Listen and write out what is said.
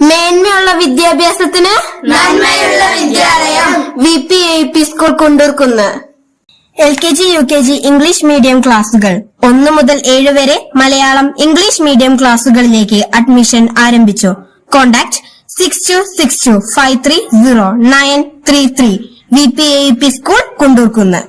മേന്മയുള്ള വിദ്യാഭ്യാസത്തിന് നന്മയുള്ള വിദ്യാലയം. V P A P school Kundoorkunnu. L K G U K G English medium ക്ലാസുകൾ. ഒന്ന് മുതൽ ഏഴ് വരെ മലയാളം ഇംഗ്ലീഷ് മീഡിയം ക്ലാസുകളിലേക്ക് അഡ്മിഷൻ ആരംഭിച്ചു. Contact six two six two five three zero nine three three. V P A P school Kundoorkunnu.